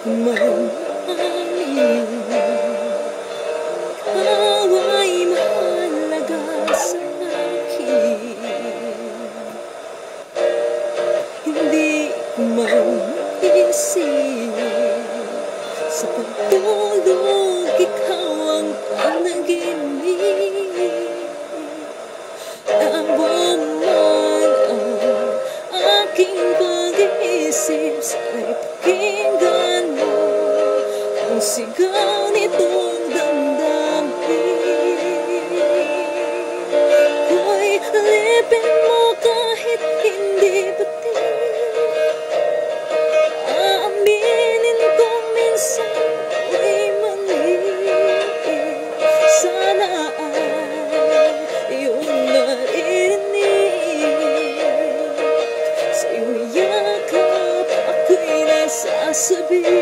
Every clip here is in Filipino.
Mamahalin Ikaw ay mahalaga sa akin Hindi ko maisin Sa pagtulog ikaw ang panaginip Abang man ang aking pag-iisip sa'yo ang sigaw nitong damdamin Ko'y alipin mo kahit hindi pati Aaminin kong minsan ako'y mali Sana ay iyong naririnig Sa iyong yakap ako'y nasasabi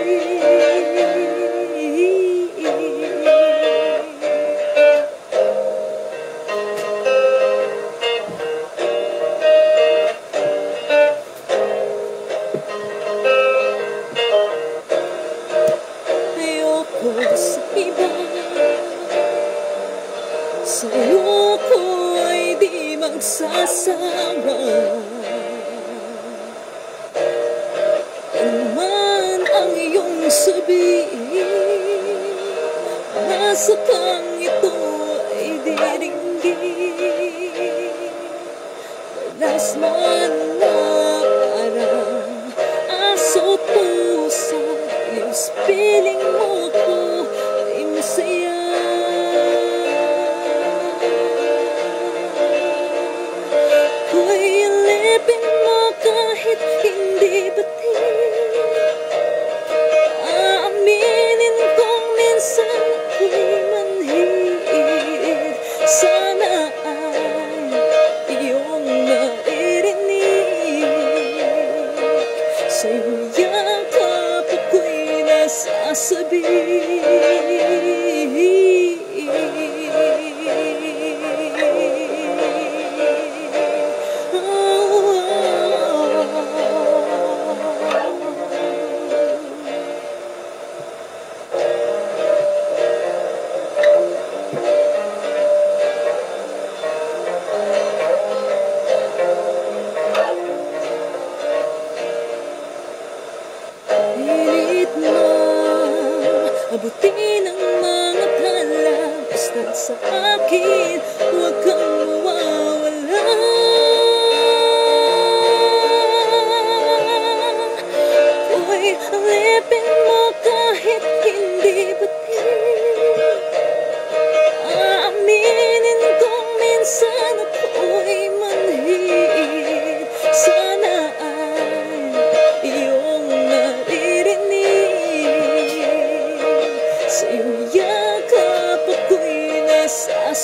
Sa'yo ko ay di magsasawa Ano man ang iyong sabihin Nasa kang ito ay diringgin nasasabi so I'm keen. What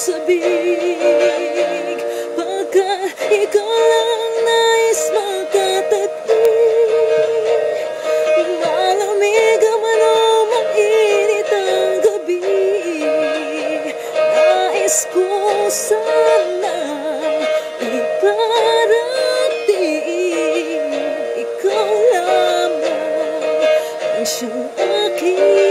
sabik Pagka ikaw lang nais magkatating Malamig man o mainit ang gabi. Nais ko sana iparating. Ikaw lamang ang siyang aking